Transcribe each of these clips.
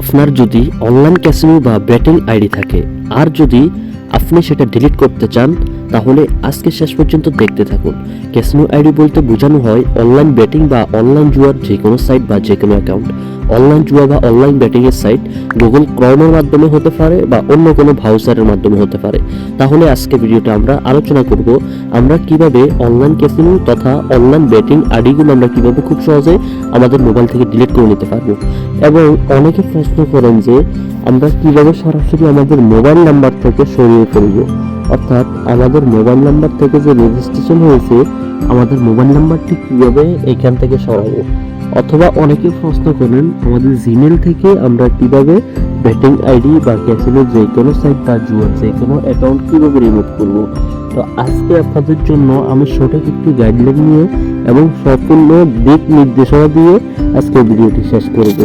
আপনার যদি online casino বা ব্যাটিং আইডি থাকে, আর যদি আপনি সেটা ডিলিট করতে চান, তাহলে আজকে শেষ পর্যন্ত দেখতে থাকুন। ক্যাসিনো আইডি বলতে বোঝানো হয় অনলাইন ব্যাটিং বা অনলাইন জুয়ার যে কোনো সাইট বা যে কোনো অ্যাকাউন্ট অনলাইন জুয়া বা অনলাইন ব্যাটিং এর সাইট গুগল ক্রমের মাধ্যমে হতে পারে বা অন্য কোনো ব্রাউজারের মাধ্যমে হতে পারে। তাহলে আজকে ভিডিওটা আমরা আলোচনা করব, আমরা কীভাবে অনলাইন ক্যাসিনো তথা অনলাইন ব্যাটিং আইডিগুলো আমরা কীভাবে খুব সহজে আমাদের মোবাইল থেকে ডিলিট করে নিতে পারব। এবং অনেকে প্রশ্ন করেন যে, আমরা কীভাবে সরাসরি আমাদের মোবাইল নাম্বার থেকে সরিয়ে ফেলব অর্থাৎ আমাদের মোবাইল নাম্বার থেকে যে রেজিস্ট্রেশন হয়েছে, আমাদের মোবাইল নাম্বারটি কীভাবে এখান থেকে সরাবো? অথবা অনেকে প্রশ্ন করেন, আমাদের জিমেল থেকে আমরা কীভাবে ব্যাটিং আইডি বা ক্যাসিনোর যে কোনো সাইট বা জুয়ার যে কোনো অ্যাকাউন্ট কীভাবে রিমুভ করব? তো আজকে আপনাদের জন্য আমি সঠিক একটি গাইডলাইন নিয়ে এবং সম্পূর্ণ দিক নির্দেশনা দিয়ে আজকে ভিডিওটি শেষ করব।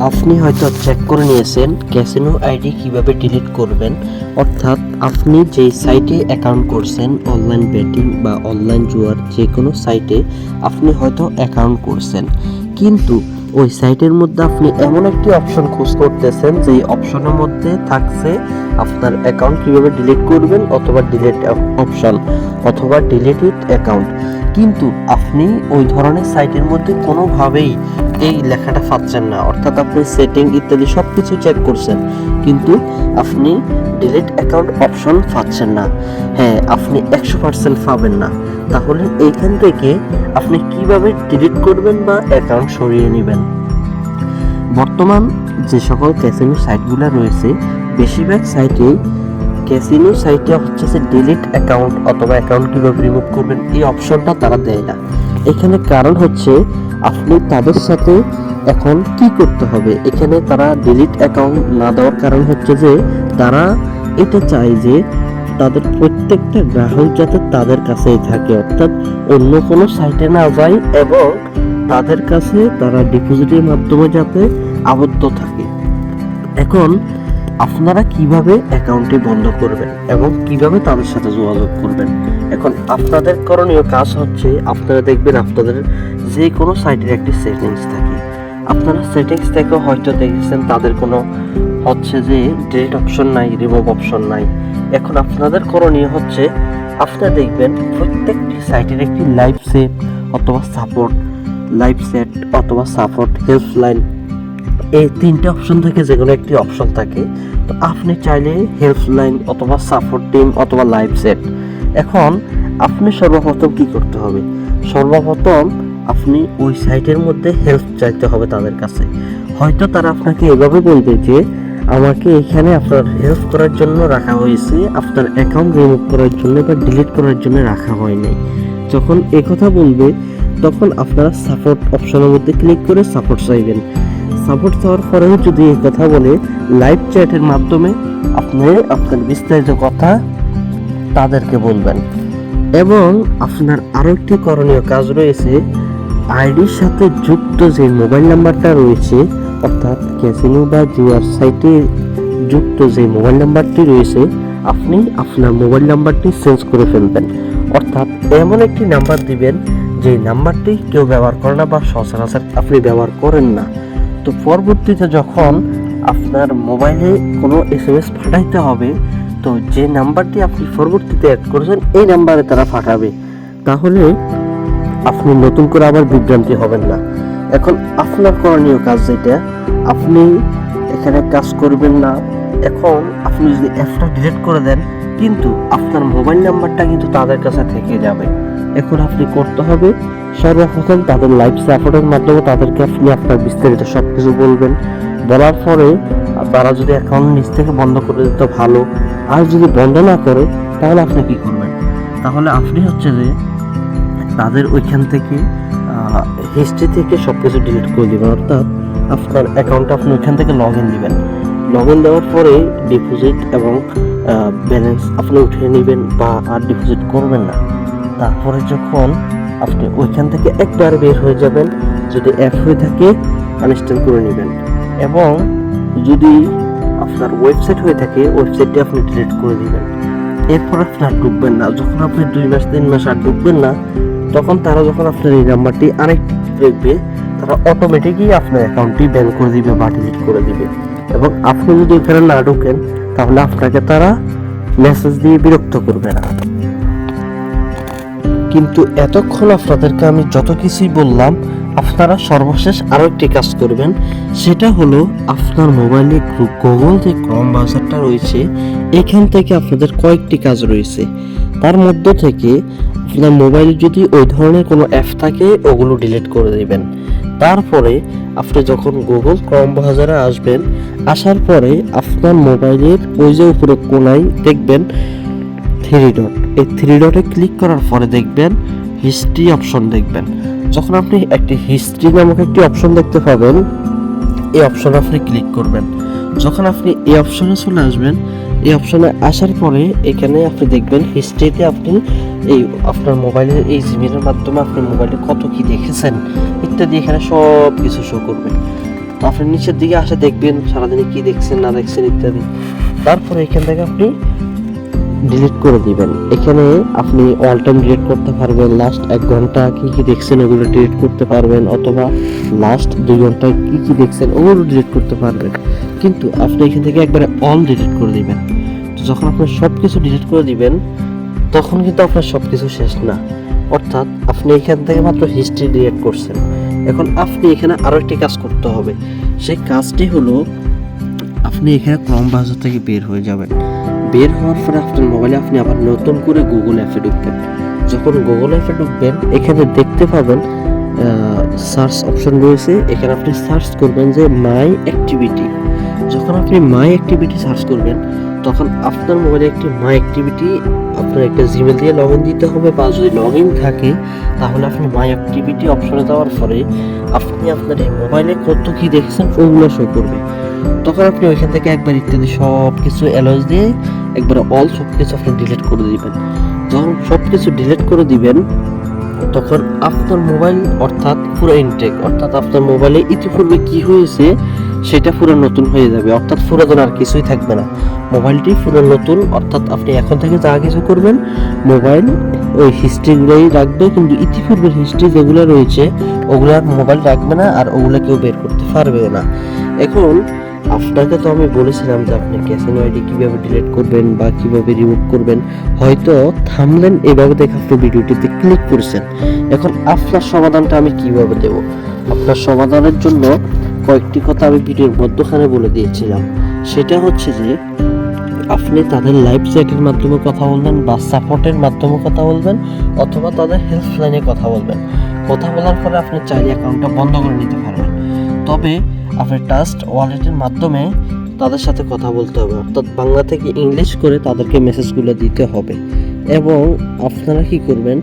আপনি হয়তো চেক করে নিয়েছেন ক্যাসিনো আইডি কীভাবে ডিলিট করবেন। অর্থাৎ আপনি যেই সাইটে অ্যাকাউন্ট করছেন অনলাইন বেটিং বা অনলাইন জুয়ার যে কোনো সাইটে আপনি হয়তো অ্যাকাউন্ট করছেন। কিন্তু ওই সাইটের মধ্যে আপনি এমন একটি অপশন খোঁজ করতেছেন যে অপশনের মধ্যে থাকছে আপনার অ্যাকাউন্ট কীভাবে ডিলিট করবেন অথবা ডিলিট অপশন অথবা ডিলিটেড অ্যাকাউন্ট। কিন্তু আপনি ওই ধরনের সাইটের মধ্যে কোনোভাবেই এই লেখাটা পাচ্ছেন না। অর্থাৎ আপনি সেটিং ইত্যাদি সব কিছু চেক করছেন, কিন্তু আপনি ডিলিট অ্যাকাউন্ট অপশন পাচ্ছেন না। হ্যাঁ আপনি একশো পার্সেন্ট পাবেন না। তাহলে এইখান থেকে আপনি কীভাবে ডিলিট করবেন বা অ্যাকাউন্ট সরিয়ে নেবেন? বর্তমান যে সকল ক্যাসিনো সাইটগুলো রয়েছে, বেশিরভাগ সাইটে ক্যাসিনো সাইটে হচ্ছে যে ডিলিট অ্যাকাউন্ট অথবা অ্যাকাউন্ট কীভাবে রিমুভ করবেন, এই অপশনটা তারা দেয় না। এখানে কারণ হচ্ছে আপনি তাদের সাথে এখন কি করতে হবে? এখানে তারা ডিলিট অ্যাকাউন্ট না দেওয়ার কারণ হচ্ছে যে, তারা এটা চায় যে তাদের প্রত্যেকটা গ্রাহক যাতে তাদের কাছেই থাকে, অর্থাৎ অন্য কোনো সাইটে না যায় এবং তাদের কাছে তারা ডিপোজিটের মাধ্যমে যাতে আবদ্ধ থাকে। এখন আপনারা কীভাবে অ্যাকাউন্টটি বন্ধ করবেন এবং কীভাবে তাদের সাথে যোগাযোগ করবেন? এখন আপনাদের করণীয় কাজ হচ্ছে, আপনারা দেখবেন আপনাদের যে কোনো সাইটের একটি সেটিংস থাকে। আপনারা সেটিংস থেকে হয়তো দেখেছেন তাদের কোনো হচ্ছে যে ডিলিট অপশন নাই রিমুভ অপশন নাই। এখন আপনাদের করণীয় হচ্ছে আপনারা দেখবেন প্রত্যেকটি সাইটের একটি লাইভ সেট অথবা সাপোর্ট লাইভ সেট অথবা সাপোর্ট হেল্পলাইন এই তিনটে অপশন থেকে যে কোনো একটি অপশন থাকে, তো আপনি চাইলে হেল্পলাইন অথবা সাপোর্ট টিম অথবা লাইভ সেট। এখন আপনি সর্বপ্রথম কি করতে হবে? সর্বপ্রথম আপনি ওই সাইটের মধ্যে হেল্প চাইতে হবে তাদের কাছে। হয়তো তারা আপনাকে এভাবে বলবে যে আমাকে এখানে আপনার হেল্প করার জন্য রাখা হয়েছে। আপনার অ্যাকাউন্ট রিমুভ করার জন্য বা ডিলিট করার জন্য রাখা হয়নি। যখন কথা বলবে, তখন আপনারা সাপোর্ট অপশনের মধ্যে ক্লিক করে সাপোর্ট চাইবেন। সাপোর্ট চাওয়ার পরেও যদি এই কথা বলে লাইভ চ্যাটের মাধ্যমে আপনি আপনার বিস্তারিত কথা তাদেরকে বলবেন। এবং আপনার আরও একটি করণীয় কাজ রয়েছে, আইডির সাথে যুক্ত যে মোবাইল নাম্বারটা রয়েছে অর্থাৎ ক্যাসিনো বা জুয়ার সাইটে যুক্ত যে মোবাইল নাম্বারটি রয়েছে, আপনি আপনার মোবাইল নাম্বারটি চেঞ্জ করে ফেলবেন। অর্থাৎ এমন একটি নাম্বার দিবেন, যে নাম্বারটি কেউ ব্যবহার করে না বা সচরাচর আপনি ব্যবহার করেন না। তো পরবর্তীতে যখন আপনার মোবাইলে কোনো এস এম এস পাঠাইতে হবে, তো যে নাম্বারটি আপনি পরবর্তীতে অ্যাড করেছেন, এই নাম্বারে তারা পাঠাবে। তাহলে আপনি নতুন করে আবার বিভ্রান্তি হবেন না। এখন আপনার করণীয় কাজ যেটা, আপনি এখানে কাজ করবেন না। এখন আপনি যদি অ্যাপটা ডিলিট করে দেন, কিন্তু আপনার মোবাইল নাম্বারটা কিন্তু তাদের কাছে থেকে যাবে। এখন আপনি করতে হবে, সর্বপ্রথম তাদের লাইভ সাপোর্টের মাধ্যমে তাদেরকে আপনি আপনার বিস্তারিত সব কিছু বলবেন। বলার পরে তারা যদি অ্যাকাউন্ট নিচ থেকে বন্ধ করে দিতে ভালো। আর যদি বন্ধ না করে, তাহলে আপনি কি করবেন? তাহলে আপনি হচ্ছে যে তাদের ওইখান থেকে হিস্ট্রি থেকে সব কিছু ডিলিট করে দেবেন, অর্থাৎ আপনার অ্যাকাউন্টটা আপনি ওইখান থেকে লগ ইন দেবেন। লগ ইন দেওয়ার পরে ডিপোজিট এবং ব্যালেন্স আপনি উঠিয়ে নেবেন বা আর ডিপোজিট করবেন না। তারপরে যখন আপনি ওইখান থেকে একবার বের হয়ে যাবেন, যদি অ্যাপ হয়ে থাকে আনইনস্টল করে নেবেন। এবং যদি আপনার ওয়েবসাইট হয়ে থাকে ওয়েবসাইটটি আপনি ডিলিট করে দেবেন। এরপর আপনি আর ঢুকবেন না। যখন আপনি দুই মাস, তিন মাস আর ঢুকবেন না তখন তারা যখন আপনার এই নাম্বারটি আরেকটি দেখবে, তারা অটোমেটিকই আপনার অ্যাকাউন্টটি ব্যান করে দিবে বা ডিলিট করে দিবে। এবং আপনি যদি এখানে না ঢোকেন, তাহলে আপনাকে তারা মেসেজ দিয়ে বিরক্ত করবে না। কিন্তু এতক্ষণ আপনাদেরকে আমি যত কিছুই বললাম, আপনারা সর্বশেষ আরও একটি কাজ করবেন। সেটা হলো আপনার মোবাইলে গুগল যে ক্রম ব্রাউজারটা রয়েছে। এখান থেকে আপনাদের কয়েকটি কাজ রয়েছে। তার মধ্য থেকে আপনার মোবাইলে যদি ওই ধরনের কোনো অ্যাপ থাকে, ওগুলো ডিলিট করে দিবেন। তারপরে আপনি যখন গুগল ক্রম ব্রাউজারে আসবেন, আসার পরে আপনার মোবাইলের ওই যে উপরে কোনায় দেখবেন থ্রি ডট এই থ্রি ডটে ক্লিক করার পরে দেখবেন হিস্ট্রি অপশন দেখবেন। যখন আপনি একটি হিস্ট্রি নামক একটি অপশন দেখতে পাবেন, এই অপশনে আপনি ক্লিক করবেন। যখন আপনি এই অপশনে চলে আসবেন এই অপশনে আসার পরে এখানে আপনি দেখবেন হিস্ট্রিতে আপনি এই আপনার মোবাইলের এই জিমেলের মাধ্যমে আপনি মোবাইলে কত কি দেখেছেন ইত্যাদি এখানে সব কিছু শো করবে। তো আপনি নিচের দিকে আসে দেখবেন সারাদিনে কি দেখছেন, না দেখছেন ইত্যাদি। তারপরে এখান থেকে আপনি ডিলিট করে দিবেন। এখানে আপনি অল টাইম ডিলিট করতে পারবেন লাস্ট এক ঘণ্টা কি কি দেখছেন ওগুলো ডিলিট করতে পারবেন, অথবা লাস্ট দুই ঘন্টায় কি কি দেখছেন ওগুলো ডিলিট করতে পারবেন। কিন্তু আপনি এখান থেকে একবারে অল ডিলিট করে দিবেন। তো যখন আপনি সব কিছু ডিলিট করে দিবেন, তখন কিন্তু আপনার সব কিছু শেষ না। অর্থাৎ আপনি এখান থেকে মাত্র হিস্ট্রি ডিলিট করছেন। এখন আপনি এখানে আরও একটি কাজ করতে হবে। সেই কাজটি হলো, আপনি এখানে ক্রম ব্রাউজার থেকে বের হয়ে যাবেন। বের হওয়ার পরে আপনার মোবাইলে আপনি আবার নতুন করে গুগল অ্যাপে ঢুকবেন। যখন গুগল অ্যাপে ঢুকবেন, এখানে দেখতে পাবেন সার্চ অপশন রয়েছে। এখানে আপনি সার্চ করবেন যে মাই অ্যাক্টিভিটি যখন আপনি মাই অ্যাক্টিভিটি সার্চ করবেন, তখন আপনার মোবাইলে একটি মাই অ্যাক্টিভিটি আপনার একটা জিমেল দিয়ে লগ ইন দিতে হবে বা যদি লগ ইন থাকে, তাহলে আপনি মাই অ্যাক্টিভিটি অপশনে দেওয়ার পরে আপনি আপনার এই মোবাইলে কত কি দেখেছেন, ওগুলো শো করবে। তখন আপনি ওইখান থেকে একবার ইত্যাদি সব কিছু অ্যালয়েজ দিয়ে একবার অল সব কিছু আপনি ডিলিট করে দিবেন। যখন সব কিছু ডিলিট করে দিবেন, তখন আপনার মোবাইল অর্থাৎ পুরো ইনটেক অর্থাৎ আপনার মোবাইলে ইতিপূর্বে কি হয়েছে সেটা পুরো নতুন হয়ে যাবে। অর্থাৎ পুরাতন আর কিছুই থাকবে না। মোবাইলটি পুরো নতুন, অর্থাৎ আপনি এখন থেকে যা কিছু করবেন, মোবাইল, ওই হিস্ট্রিগুলোই রাখবে, কিন্তু ইতিপূর্বের হিস্ট্রি যেগুলো রয়েছে, ওগুলো আর মোবাইল রাখবে না, আর ওগুলো কেউ বের করতে পারবে না। এখন, আপনাকে তো আমি বলেছিলাম যে আপনি ক্যাসিনো আইডি কীভাবে ডিলিট করবেন বা কীভাবে রিমুভ করবেন। হয়তো থামলেন, এভাবে দেখে আপনি ভিডিওটিতে ক্লিক করছেন। এখন আপনার সমাধানটা আমি কীভাবে দেব? আপনার সমাধানের জন্য কয়েকটি কথা আমি ভিডিওর মধ্যখানে বলে দিয়েছিলাম। সেটা হচ্ছে যে, আপনি তাদের লাইভ চ্যাটের মাধ্যমে কথা বলবেন বা সাপোর্টের মাধ্যমে কথা বলবেন অথবা তাদের হেল্পলাইনে কথা বলবেন। কথা বলার পরে আপনি চাইলে অ্যাকাউন্টটা বন্ধ করে নিতে পারবেন। তবে আপনি ট্রাস্ট ওয়ালেটের মাধ্যমে তাদের সাথে কথা বলতে হবে। অর্থাৎ বাংলা থেকে ইংলিশ করে তাদেরকে মেসেজগুলো দিতে হবে। এবং আপনারা কি করবেন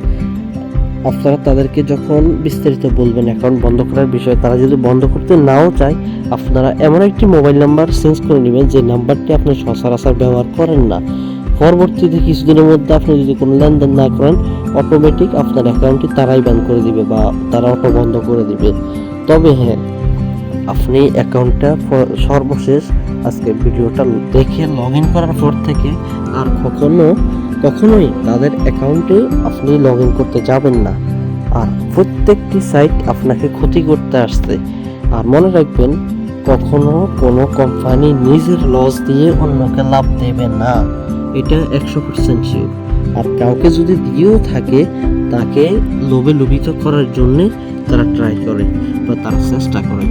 আপনারা তাদেরকে যখন বিস্তারিত বলবেন অ্যাকাউন্ট বন্ধ করার বিষয়ে, তারা যদি বন্ধ করতে নাও চায়, আপনারা এমন একটি মোবাইল নাম্বার চেঞ্জ করে নেবেন যে নাম্বারটি আপনি সচরাচর ব্যবহার করেন না। পরবর্তীতে কিছুদিনের মধ্যে আপনি যদি কোনো লেনদেন না করেন অটোমেটিক আপনার অ্যাকাউন্টটি তারাই ব্যান করে দিবে বা তারা অটো বন্ধ করে দিবে। তবে হ্যাঁ আপনি অ্যাকাউন্টটা সর্বশেষ আজকে ভিডিওটা দেখে লগ ইন করার পর থেকে আর কখনো কখনোই তাদের অ্যাকাউন্টে আপনি লগ ইন করতে যাবেন না। আর প্রত্যেকটি সাইট আপনাকে ক্ষতি করতে আসছে। আর মনে রাখবেন, কখনো কোনো কোম্পানি নিজের লস দিয়ে অন্যকে লাভ দেবে না। এটা একশো পার্সেন্ট শিওর আর কাউকে যদি দিয়েও থাকে, তাকে লোভে লোভিত করার জন্যে তারা ট্রাই করে বা তারা চেষ্টা করে।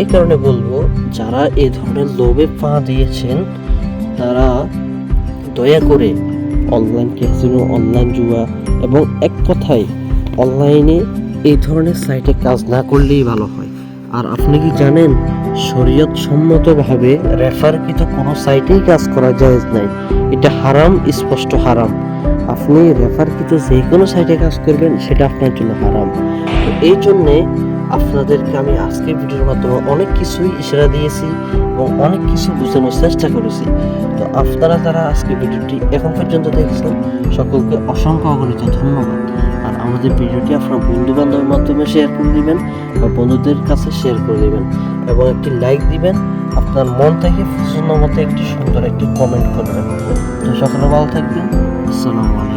এই কারণে বলব, যারা এই ধরনের লোভে পা দিয়েছেন, তারা দয়া করে অনলাইন ক্যাসিনো অনলাইন জুয়া এবং এক কথায় অনলাইনে এই ধরনের সাইটে কাজ না করলেই ভালো হয়। আর আপনি কি জানেন শরীয়ত সম্মতভাবে রেফারকৃত কোনো সাইটেই কাজ করা যায় নাই। এটা হারাম, স্পষ্ট হারাম। আপনি রেফারকৃত যে কোনো সাইটে কাজ করবেন, সেটা আপনার জন্য হারাম। তো এই জন্যে আপনাদেরকে আমি আজকে ভিডিওর মাধ্যমে অনেক কিছুই ইশারা দিয়েছি এবং অনেক কিছু বোঝানোর চেষ্টা করেছি। তো আপনারা যারা আজকে ভিডিওটি এখন পর্যন্ত দেখছেন, সকলকে অসংখ্য অগণিত ধন্যবাদ। আর আমাদের ভিডিওটি আপনার বন্ধু বান্ধবের মাধ্যমে শেয়ার করে দিবেন বা বন্ধুদের কাছে শেয়ার করে দিবেন এবং একটি লাইক দিবেন। আপনার মন থেকে পছন্দ মতো একটি সুন্দর একটি কমেন্ট করবেন। তো সকলে ভালো থাকবেন। আসসালামু আলাইকুম।